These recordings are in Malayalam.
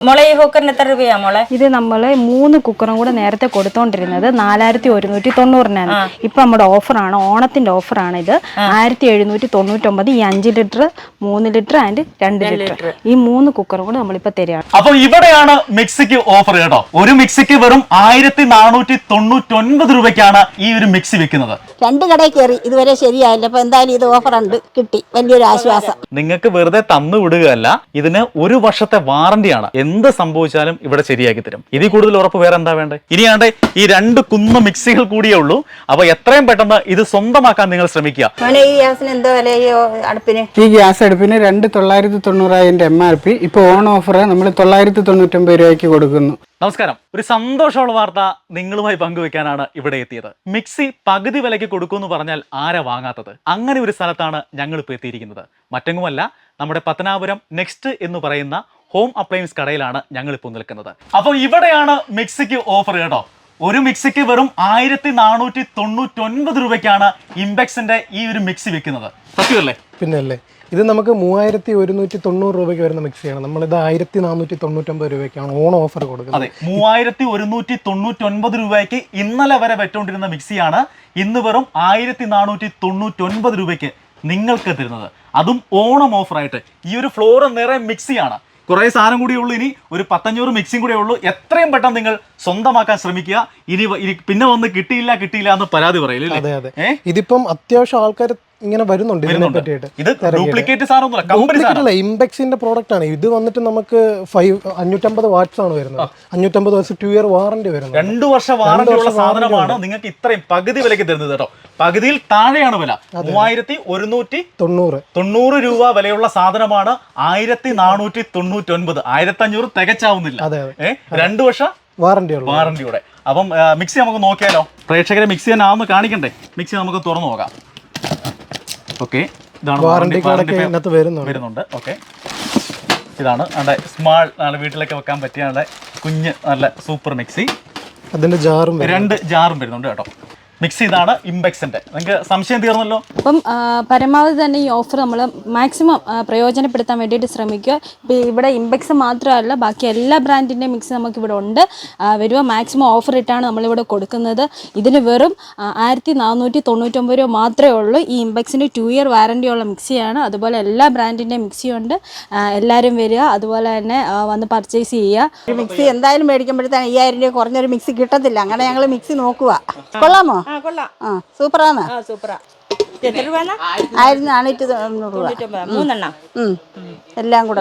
മോളെ ഈ കുക്കറിന് എത്ര രൂപയാ മോളെ? ഇത് നമ്മൾ മൂന്ന് കുക്കറും കൂടെ നേരത്തെ കൊടുത്തോണ്ടിരുന്നത് നാലായിരത്തി ഒരുന്നൂറ്റി തൊണ്ണൂറിനാണ് ഇപ്പൊ നമ്മുടെ ഓഫറാണ് ഓണത്തിന്റെ ഓഫറാണ് ഇത്. ആയിരത്തി എഴുന്നൂറ്റി തൊണ്ണൂറ്റൊമ്പത് ഈ അഞ്ച് ലിറ്റർ മൂന്ന് ലിറ്റർ ആൻഡ് രണ്ട് ലിറ്റർ ഈ മൂന്ന് കുക്കറും കൂടെ നമ്മളിപ്പോ തരികയാണ് അപ്പൊ ഇവിടെയാണ് മിക്സിക്ക് ഓഫർ കേട്ടോ. ഒരു മിക്സിക്ക് വെറും ആയിരത്തി നാനൂറ്റി തൊണ്ണൂറ്റി ഒൻപത് രൂപയ്ക്കാണ് ഈ ഒരു മിക്സി വെക്കുന്നത്. രണ്ട് കടയിൽ കയറി ഇതുവരെ ശരിയായില്ല. അപ്പൊ എന്തായാലും ഇത് ഓഫർ ഉണ്ട്. കിട്ടി. വലിയൊരു ആശ്വാസം. നിങ്ങൾക്ക് വെറുതെ തന്നു വിടുകയല്ല ഇതിന് ഒരു വർഷത്തെ വാറന്റിയാണ് എന്ത് സംഭവിച്ചാലും ഇവിടെ ശരിയാക്കി തരും. ഇതിൽ കൂടുതൽ ഉറപ്പ് വേറെ എന്താ വേണ്ടേ? ഇനിയാണ്ട് ഈ രണ്ട് കുന്ന മിക്സികൾ കൂടിയേ ഉള്ളൂ. അപ്പൊ എത്രയും പെട്ടെന്ന് ഇത് സ്വന്തമാക്കാൻ നിങ്ങൾ ശ്രമിക്കുക. ഈ ഗ്യാസിന് എന്തോ വില ഈ അടുപ്പിന്? ഈ ഗ്യാസ് അടുപ്പിന് രണ്ട് തൊള്ളായിരത്തി തൊണ്ണൂറായിരം എം ആർ പി. ഇപ്പൊ ഓൺ ഓഫർ നമ്മൾ തൊള്ളായിരത്തി തൊണ്ണൂറ്റൊമ്പത് രൂപയ്ക്ക് കൊടുക്കുന്നു. നമസ്കാരം. ഒരു സന്തോഷമുള്ള വാർത്ത നിങ്ങളുമായി പങ്കുവെക്കാനാണ് ഇവിടെ എത്തിയത്. മിക്സി പകുതി വിലയ്ക്ക് കൊടുക്കുമെന്ന് പറഞ്ഞാൽ ആരാ വാങ്ങാത്തത്? അങ്ങനെ ഒരു സ്ഥലത്താണ് ഞങ്ങൾ ഇപ്പോൾ എത്തിയിരിക്കുന്നത്. മറ്റെങ്ങുമല്ല നമ്മുടെ പത്തനാപുരം നെക്സ്റ്റ് എന്ന് പറയുന്ന ഹോം അപ്ലയൻസ് കടയിലാണ് ഞങ്ങൾ ഇപ്പോൾ നിൽക്കുന്നത്. അപ്പോൾ ഇവിടെയാണ് മിക്സിക്ക് ഓഫർ കേട്ടോ. ഒരു മിക്സിക്ക് വെറും ആയിരത്തി നാനൂറ്റി തൊണ്ണൂറ്റൊൻപത് രൂപയ്ക്കാണ് ഇമ്പെക്സിന്റെ ഈ ഒരു മിക്സി വിൽക്കുന്നത് സത്യമല്ലേ പിന്നല്ലേ ഇത് നമുക്ക് മൂവായിരത്തി ഒരുന്നൂറ്റി തൊണ്ണൂറ് രൂപയ്ക്ക് വരുന്ന മിക്സിയാണ്. നമ്മളിത് ആയിരത്തി നാനൂറ്റി തൊണ്ണൂറ്റൊമ്പത് രൂപയ്ക്കാണ് ഓൺ ഓഫർ കൊടുക്കുന്നത്. അതെ മൂവായിരത്തി ഒരുന്നൂറ്റി തൊണ്ണൂറ്റി ഒൻപത് രൂപയ്ക്ക് ഇന്നലെ വരെ വെട്ടുകൊണ്ടിരുന്ന മിക്സിയാണ് ഇന്ന് വെറും ആയിരത്തി നാനൂറ്റി തൊണ്ണൂറ്റി ഒൻപത് രൂപയ്ക്ക് നിങ്ങൾക്ക് തരുന്നത്. അതും ഓണം ഓഫറായിട്ട് ഈ ഒരു ഫ്ലോർ നിറയെ മിക്സിയാണ്. കുറേ സാധനം കൂടിയേ ഉള്ളൂ. ഇനി ഒരു പത്തഞ്ഞൂറ് മിക്സിയും കൂടെ ഉള്ളൂ. എത്രയും പെട്ടെന്ന് നിങ്ങൾ സ്വന്തമാക്കാൻ ശ്രമിക്കുക. ഇനി പിന്നെ വന്ന് കിട്ടിയില്ല കിട്ടിയില്ല എന്ന് പരാതി പറയില്ലേ ഇതിപ്പം അത്യാവശ്യം ആൾക്കാർ ഇങ്ങനെ വരുന്നുണ്ട് ഇതിനെ. പറ്റിയിട്ട്. ഡ്യൂപ്ലിക്കേറ്റ് പ്രോഡക്റ്റ് ആണ്. ഇത് വന്നിട്ട് നമുക്ക് ഫൈവ് അഞ്ഞൂറ്റമ്പത് വാട്ട്സ് ആണ് വരുന്നത്. അഞ്ഞൂറ്റമ്പത് വർഷം ടു ഇയർ വാറന്റി വരുന്നത്. രണ്ടു വർഷം വാറന്റി ഉള്ള സാധനമാണ് നിങ്ങൾക്ക് ഇത്രയും പകുതി വിലയ്ക്ക് തരുന്നത് കേട്ടോ. പകുതിയിൽ താഴെയാണ് വില. മൂവായിരത്തി ഒരുന്നൂറ്റി തൊണ്ണൂറ്. തൊണ്ണൂറ് രൂപ വിലയുള്ള സാധനമാണ് ആയിരത്തി നാനൂറ്റി തൊണ്ണൂറ്റി ഒൻപത് ആയിരത്തി അഞ്ഞൂറ് തികച്ചാവുന്നില്ല. ഏഹ് രണ്ടു വർഷം വാറന്റി വാറന്റിയുടെ അപ്പം മിക്സി നമുക്ക് നോക്കിയാലോ. പ്രേക്ഷകരെ മിക്സി തന്നെ ആവുന്ന കാണിക്കണ്ടേ? മിക്സി നമുക്ക് തുറന്നു നോക്കാം. ഓക്കെ ഇതാണ് വാറണ്ടി കാർഡൊക്കെ ഇതിനകത്ത് വരുന്നുണ്ട്. വരുന്നുണ്ട്. ഓക്കെ ഇതാണ് നമ്മുടെ സ്മാൾ നമ്മുടെ വീട്ടിലൊക്കെ വെക്കാൻ പറ്റിയ നല്ല കുഞ്ഞ് നല്ല സൂപ്പർ മിക്സി അതിന്റെ ജാറും രണ്ട് ജാറും വരുന്നുണ്ട് കേട്ടോ. മിക്സി ചെയ്താണ് ഇംബെക്സിന്റെ. നിങ്ങൾക്ക് സംശയം തീർന്നല്ലോ? അപ്പം പരമാവധി തന്നെ ഈ ഓഫർ നമ്മൾ മാക്സിമം പ്രയോജനപ്പെടുത്താൻ വേണ്ടിയിട്ട് ശ്രമിക്കുക. ഇപ്പം ഇവിടെ ഇമ്പെക്സ് മാത്രമല്ല ബാക്കി എല്ലാ ബ്രാൻഡിന്റെ മിക്സ് നമുക്ക് ഇവിടെ ഉണ്ട് വരുക മാക്സിമം ഓഫർ ഇട്ടാണ് നമ്മളിവിടെ കൊടുക്കുന്നത്. ഇതിന് വെറും ആയിരത്തി നാനൂറ്റി തൊണ്ണൂറ്റൊമ്പത് രൂപ മാത്രമേ ഉള്ളൂ. ഈ ഇമ്പെക്സിന്റെ ടു ഇയർ വാറന്റിയുള്ള ഉള്ള മിക്സിയാണ് അതുപോലെ എല്ലാ ബ്രാൻഡിന്റെ മിക്സിയുണ്ട് ഉണ്ട്. എല്ലാവരും വരിക. അതുപോലെ തന്നെ വന്ന് പർച്ചേസ് ചെയ്യുക. ഒരു മിക്സി എന്തായാലും മേടിക്കുമ്പോഴത്തേക്ക് അയ്യായിരം രൂപ കുറഞ്ഞൊരു മിക്സി കിട്ടത്തില്ല. അങ്ങനെ ഞങ്ങൾ മിക്സി നോക്കുക കൊള്ളാമോ? ആ കൊള്ളാം. ആ സൂപ്പറാണ്. ആ സൂപ്പറാ. എത്ര രൂപ ആയിരത്തി നാനൂറ്റി തൊണ്ണൂറ് രൂപ. മൂന്നെണ്ണം? എല്ലാം കൂടെ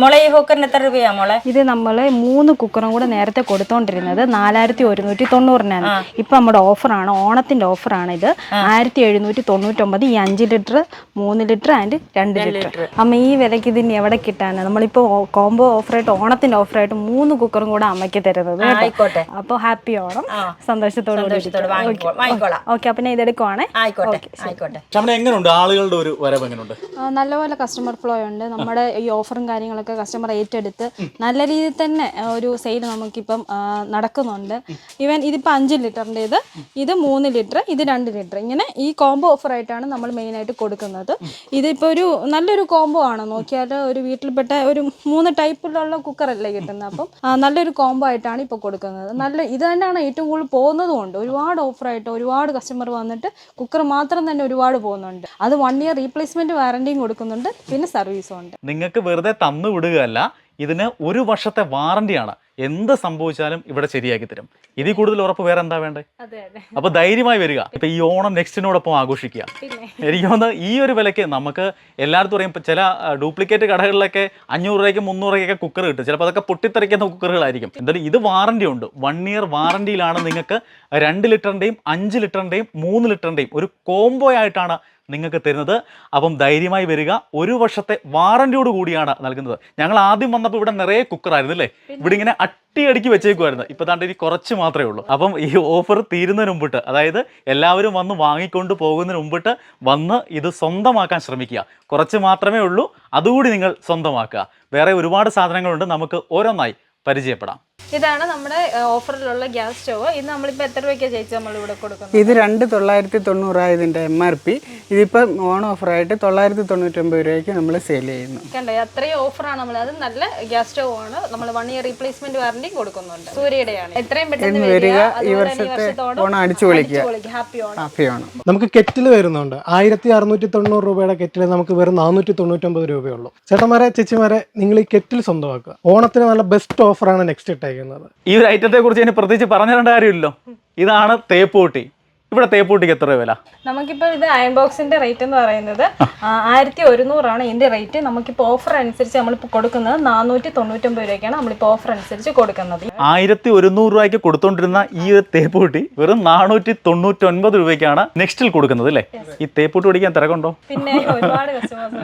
മോളെ ഈ കുക്കറിന് എത്ര രൂപയാ മോളെ? ഇത് നമ്മൾ മൂന്ന് കുക്കറും കൂടെ നേരത്തെ കൊടുത്തോണ്ടിരുന്നത് നാലായിരത്തി ഒരുന്നൂറ്റി തൊണ്ണൂറിനാണ്. ഇപ്പൊ നമ്മുടെ ഓഫറാണ്. ഓണത്തിന്റെ ഓഫറാണ് ഇത്. ആയിരത്തി എഴുന്നൂറ്റി തൊണ്ണൂറ്റൊമ്പത് ഈ അഞ്ച് ലിറ്റർ മൂന്ന് ലിറ്റർ ആൻഡ് രണ്ട് ലിറ്റർ അമ്മ ഈ വിലക്ക് ഇതിന് എവിടെ കിട്ടാനാണ് നമ്മളിപ്പോ കോംബോ ഓഫറായിട്ട് ഓണത്തിന്റെ ഓഫറായിട്ട് മൂന്ന് കുക്കറും കൂടെ അമ്മയ്ക്ക് തരുന്നത്. ആയിക്കോട്ടെ. അപ്പൊ ഹാപ്പി ഓണം. സന്തോഷത്തോടെ വാങ്ങിക്കോളാം. ഓക്കെ. അപ്പൊ ഞാൻ ഇതെടുക്കുവാണേ ആയിക്കോട്ടെ ആയിക്കോട്ടെ. ചമന എങ്ങനെയുണ്ട് ആളുകളുടെ ഒരു വരവ് എങ്ങനെയുണ്ട് നല്ലപോലെ കസ്റ്റമർ ഫ്ലോ ഉണ്ട്. നമ്മുടെ ഈ ഓഫറും കാര്യങ്ങളൊക്കെ കസ്റ്റമർ ഏറ്റെടുത്ത് നല്ല രീതിയിൽ തന്നെ ഒരു സെയിൽ നമുക്കിപ്പം ആ, നടക്കുന്നുണ്ട്. ഈവൻ ഇതിപ്പോൾ അഞ്ച് ലിറ്ററിന്റെ ഇത് ഇത് മൂന്ന് ലിറ്റർ ഇത് രണ്ട് ലിറ്റർ ഇങ്ങനെ ഈ കോംബോ ഓഫറായിട്ടാണ് നമ്മൾ മെയിൻ ആയിട്ട് കൊടുക്കുന്നത്. ഇതിപ്പോൾ ഒരു നല്ലൊരു കോംബോ ആണ്. നോക്കിയാൽ ഒരു വീട്ടിൽപ്പെട്ട ഒരു മൂന്ന് ടൈപ്പിലുള്ള കുക്കറല്ലേ കിട്ടുന്നത് അപ്പം ആ, നല്ലൊരു കോംബോ ആയിട്ടാണ് ഇപ്പോൾ കൊടുക്കുന്നത്. നല്ല ഇത് തന്നെയാണ് ഏറ്റവും കൂടുതൽ പോകുന്നതും ഉണ്ട് ഒരുപാട് ഓഫറായിട്ട് ഒരുപാട് കസ്റ്റമർ വന്നിട്ട് കുക്കർ മാത്രം തന്നെ ഒരുപാട് പോകുന്നുണ്ട്. അത് വൺ ഇയർ റീപ്ലേസ്മെന്റ് വാറണ്ടിയും കൊടുക്കുന്നുണ്ട് പിന്നെ സർവീസും ഉണ്ട്. നിങ്ങൾക്ക് വെറുതെ തന്നു വിടുകയല്ല ഇതിന് ഒരു വർഷത്തെ വാറന്റിയാണ് എന്ത് സംഭവിച്ചാലും ഇവിടെ ശരിയാക്കി തരും. ഇതിൽ കൂടുതൽ ഉറപ്പ് വേറെ എന്താ വേണ്ടേ? അപ്പൊ ധൈര്യമായി വരിക. ഇപ്പൊ ഈ ഓണം നെക്സ്റ്റിനോടൊപ്പം ആഘോഷിക്കുക. എനിക്ക് തോന്നുന്നത് ഈ ഒരു വിലക്ക് നമുക്ക് എല്ലാവർക്കും അറിയാം. ഇപ്പൊ ചില ഡ്യൂപ്ലിക്കേറ്റ് കടകളിലൊക്കെ അഞ്ഞൂറ് രൂപയ്ക്ക് മുന്നൂറ് രൂപയ്ക്ക് കുക്കർ കിട്ടും. ചിലപ്പോൾ അതൊക്കെ പൊട്ടിത്തെറിക്കുന്ന കുക്കറുകളായിരിക്കും. എന്തായാലും ഇത് വാറണ്ടി ഉണ്ട്. വൺ ഇയർ വാറണ്ടിയിലാണ് നിങ്ങൾക്ക് രണ്ട് ലിറ്ററിന്റെയും അഞ്ച് ലിറ്ററിന്റെയും മൂന്ന് ലിറ്ററിന്റെയും ഒരു കോംബോ ആയിട്ടാണ് നിങ്ങൾക്ക് തരുന്നത്. അപ്പം ധൈര്യമായി വരിക. ഒരു വർഷത്തെ വാറന്റിയോട് കൂടിയാണ് നൽകുന്നത്. ഞങ്ങൾ ആദ്യം വന്നപ്പോൾ ഇവിടെ നിറയെ കുക്കറായിരുന്നു അല്ലേ? ഇവിടെ ഇങ്ങനെ അട്ടിയടിക്ക് വെച്ചേക്കുമായിരുന്നു ഇപ്പം താണ്ട് ഇനി കുറച്ച് മാത്രമേ ഉള്ളൂ. അപ്പം ഈ ഓഫർ തീരുന്നതിന് മുമ്പിട്ട് അതായത് എല്ലാവരും വന്ന് വാങ്ങിക്കൊണ്ട് പോകുന്നതിന് മുമ്പിട്ട് വന്ന് ഇത് സ്വന്തമാക്കാൻ ശ്രമിക്കുക. കുറച്ച് മാത്രമേ ഉള്ളൂ. അതുകൂടി നിങ്ങൾ സ്വന്തമാക്കുക. വേറെ ഒരുപാട് സാധനങ്ങളുണ്ട്. നമുക്ക് ഓരോന്നായി പരിചയപ്പെടാം. ഇതാണ് നമ്മുടെ ഓഫറിലുള്ള ഗ്യാസ് സ്റ്റവ്. ഇത് നമ്മളിപ്പോൾ എത്ര രൂപയ്ക്കാണ് ചേച്ചി നമ്മൾ ഇവിടെ കൊടുക്കുന്നത്? ഇത് രണ്ട് തൊള്ളായിരത്തി തൊണ്ണൂറായതിന്റെ എം ആർ പി ഇതിപ്പം ഓൺ ഓഫറായിട്ട് തൊള്ളായിരത്തി തൊണ്ണൂറ്റൊമ്പത് രൂപയ്ക്ക് നമ്മൾ സെയിൽ ചെയ്യുന്നു. കണ്ടോ അത്രയും ഓഫറാണ് നമ്മൾ. അത് നല്ല ഗ്യാസ് സ്റ്റവ് ആണ്. നമ്മൾ വൺ ഇയർ റീപ്ലേസ്മെന്റ് വാറണ്ടി കൊടുക്കുന്നുണ്ട്. സൂര്യയുടെയാണ്. എത്രയും പെട്ടെന്ന് വരിക. ഈ വർഷത്തെ ഓണം അടിച്ചു വിളിക്കുക. ഹാപ്പി ഓണം. ഹാപ്പി ഓണം. നമുക്ക് കെറ്റിൽ വരുന്നുണ്ട്. ആയിരത്തി അറുന്നൂറ്റി തൊണ്ണൂറ് രൂപയുടെ കെറ്റിൽ നമുക്ക് വെറും നാനൂറ്റി തൊണ്ണൂറ്റൊമ്പത് രൂപയുള്ളൂ ചേട്ടന്മാരെ ചേച്ചിമാരെ നിങ്ങൾ ഈ കെറ്റിൽ സ്വന്തമാക്കുക. ഓണത്തിന് നല്ല ബെസ്റ്റ് ഓഫറാണ് നെക്സ്റ്റ് ഇട്ടേക്കുന്നത് ഈ ഒരു ഐറ്റത്തെ കുറിച്ച് ഇനി പ്രത്യേകിച്ച് പറഞ്ഞു തരേണ്ട കാര്യമില്ലല്ലോ. ഇതാണ് തേപ്പൂട്ടി. ഇവിടെ തേപ്പൂട്ടിക്ക് എത്ര വില? നമുക്കിപ്പോൾ ഇത് അയൺ ബോക്സിന്റെ റേറ്റ് എന്ന് പറയുന്നത് ആയിരത്തി ഒരുന്നൂറാണ് ഇതിന്റെ റേറ്റ് നമുക്കിപ്പോൾ ഓഫർ അനുസരിച്ച് നമ്മളിപ്പോൾ കൊടുക്കുന്നത് നാനൂറ്റി തൊണ്ണൂറ്റൊമ്പത് രൂപയ്ക്കാണ് നമ്മളിപ്പോൾ ഓഫർ അനുസരിച്ച് കൊടുക്കുന്നത്. ആയിരത്തി ഒരുന്നൂറ് രൂപയ്ക്ക് കൊടുത്തോണ്ടിരുന്ന ഈ ഒരു തേപ്പൂട്ടി വെറും നാനൂറ്റി തൊണ്ണൂറ്റൊൻപത് രൂപയ്ക്കാണ് നെക്സ്റ്റിൽ കൊടുക്കുന്നത് അല്ലേ? ഈ തേപ്പൂട്ടി പിടിക്കാൻ തിരക്കുണ്ടോ? പിന്നെ ഒരുപാട് കസ്റ്റമേഴ്സ്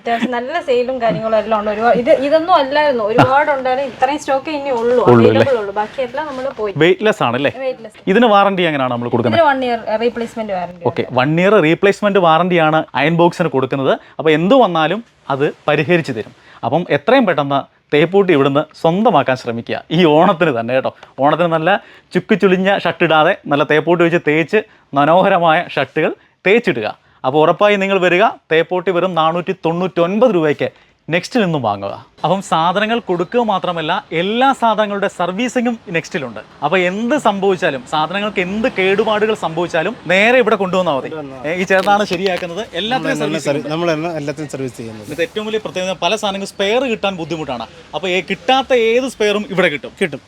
അത്യാവശ്യം നല്ല സെയിലും കാര്യങ്ങളും എല്ലാം ഉണ്ട്. ഒരുപാട് ഇത് ഇതൊന്നും അല്ലായിരുന്നു. ഒരുപാട് ഉണ്ടായിരുന്നു ഇത്രയും സ്റ്റോക്ക് ഇനി ഉള്ളൂ. അവൈലബിൾ ഉള്ളൂ. ബാക്കിയെല്ലാം നമ്മൾ പോയി. വെയിറ്റ്ലെസ് ആണല്ലേ? വെയിറ്റ്ലെസ് ഇതിന് വാറണ്ടി എങ്ങനെയാണ് നമ്മൾ കൊടുക്കുന്നത് one year replacement warranty okay one year replacement വാറണ്ടിയാണ് iron ബോക്സിന് കൊടുക്കുന്നത്. അപ്പോൾ എന്ത് വന്നാലും അത് പരിഹരിച്ചു തരും. അപ്പം എത്രയും പെട്ടെന്ന് തേപ്പൂട്ടി ഇവിടുന്ന് സ്വന്തമാക്കാൻ ശ്രമിക്കുക. ഈ ഓണത്തിന് തന്നെ കേട്ടോ. ഓണത്തിന് നല്ല ചുക്ക് ചുളിഞ്ഞ ഷർട്ട് ഇടാതെ നല്ല തേപ്പൂട്ടി വെച്ച് തേച്ച് മനോഹരമായ ഷർട്ടുകൾ തേച്ചിടുക. അപ്പോൾ ഉറപ്പായി നിങ്ങൾ വരിക. തേപ്പൂട്ടി വെറും നാനൂറ്റി തൊണ്ണൂറ്റൊൻപത് രൂപയ്ക്ക് നെക്സ്റ്റിൽ നിന്നും വാങ്ങുക. അപ്പം സാധനങ്ങൾ കൊടുക്കുക മാത്രമല്ല എല്ലാ സാധനങ്ങളുടെ സർവീസിങ്ങും നെക്സ്റ്റിലുണ്ട്. അപ്പോൾ എന്ത് സംഭവിച്ചാലും സാധനങ്ങൾക്ക് എന്ത് കേടുപാടുകൾ സംഭവിച്ചാലും നേരെ ഇവിടെ കൊണ്ടുവന്നാൽ മതി. ഈ ചേർന്നാണ് ശരിയാക്കുന്നത്. എല്ലാത്തിനും സർവീസ് നമ്മളെല്ലാം എല്ലാത്തിനും സർവീസ് ചെയ്യുന്നത്. ഏറ്റവും വലിയ പ്രത്യേകത പല സാധനങ്ങൾ സ്പെയർ കിട്ടാൻ ബുദ്ധിമുട്ടാണ്. അപ്പോൾ കിട്ടാത്ത ഏത് സ്പെയറും ഇവിടെ കിട്ടും. കിട്ടും?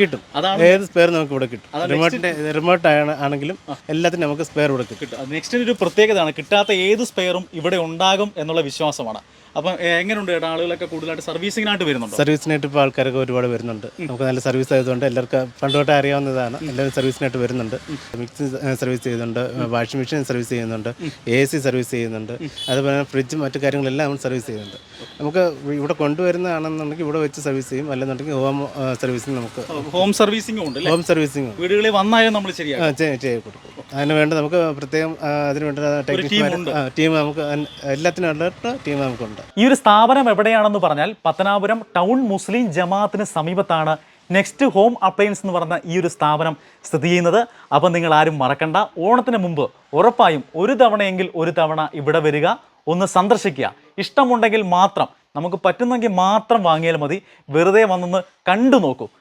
കിട്ടും. അതാണ് ഏത് സ്പെയർ നമുക്ക് ഇവിടെ കിട്ടും. റിമോട്ടിന്റെ റിമോട്ട് ആണെങ്കിലും എല്ലാത്തിനും നമുക്ക് സ്പെയർ ഇവിടെ കിട്ടും. കിട്ടും. നെക്സ്റ്റിന് ഒരു പ്രത്യേകതയാണ്. കിട്ടാത്ത ഏത് സ്പെയറും ഇവിടെ ഉണ്ടാകും എന്നുള്ള വിശ്വാസമാണ്. അപ്പം എങ്ങനെയുണ്ട് ചേട്ടാ? ആളുകളൊക്കെ കൂടുതലായിട്ട് സർവീസിങ്ങിനായിട്ട് വരുന്നുണ്ട്? സർവീസിനായിട്ട് ഇപ്പോൾ ആൾക്കാരൊക്കെ ഒരുപാട് വരുന്നുണ്ട്. നമുക്ക് നല്ല സർവീസ് ആയതുകൊണ്ട് എല്ലാവർക്കും പണ്ടോട്ട് അറിയാവുന്നതാണ്. എല്ലാവരും സർവീസിനായിട്ട് വരുന്നുണ്ട്. മിക്സി സർവീസ് ചെയ്യുന്നുണ്ട്. വാഷിംഗ് മെഷീൻ സർവീസ് ചെയ്യുന്നുണ്ട്. എ സി സർവീസ് ചെയ്യുന്നുണ്ട്. അതുപോലെ തന്നെ ഫ്രിഡ്ജും മറ്റു കാര്യങ്ങളെല്ലാം നമ്മൾ സർവീസ് ചെയ്യുന്നുണ്ട്. നമുക്ക് ഇവിടെ കൊണ്ടുവരുന്നതാണെന്നുണ്ടെങ്കിൽ ഇവിടെ വെച്ച് സർവീസ് ചെയ്യും. അല്ലെന്നുണ്ടെങ്കിൽ ഹോം സർവീസിങ് നമുക്ക് ഹോം സർവീസിങ്ങും ഉണ്ട് ഹോം സർവീസിംഗ് വീടുകളിൽ വന്നാലും നമ്മൾ ചെയ്യാം ചെയ്ത് കൊടുക്കും അതിന് വേണ്ടി നമുക്ക് പ്രത്യേകം അതിന് വേണ്ട ടെക്നീഷ്യന്മാർ ടീം നമുക്ക് എല്ലാത്തിനും ഉള്ള ടീം നമുക്കുണ്ട്. ഈ ഒരു സ്ഥാപനം എവിടെയാണെന്ന് പറഞ്ഞാൽ പത്തനാപുരം ടൗൺ മുസ്ലിം ജമാഅത്തിന് സമീപത്താണ്. നെക്സ്റ്റ് ഹോം അപ്ലയൻസ് എന്ന് പറഞ്ഞ ഈ ഒരു സ്ഥാപനം സ്ഥിതി ചെയ്യുന്നത്. അപ്പം നിങ്ങൾ ആരും മറക്കണ്ട. ഓണത്തിന് മുമ്പ് ഉറപ്പായും ഒരു തവണയെങ്കിൽ ഒരു തവണ ഇവിടെ വരിക. ഒന്ന് സന്ദർശിക്കുക. ഇഷ്ടമുണ്ടെങ്കിൽ മാത്രം നമുക്ക് പറ്റുന്നെങ്കിൽ മാത്രം വാങ്ങിയാൽ മതി. വെറുതെ വന്നൊന്ന് കണ്ടു നോക്കൂ.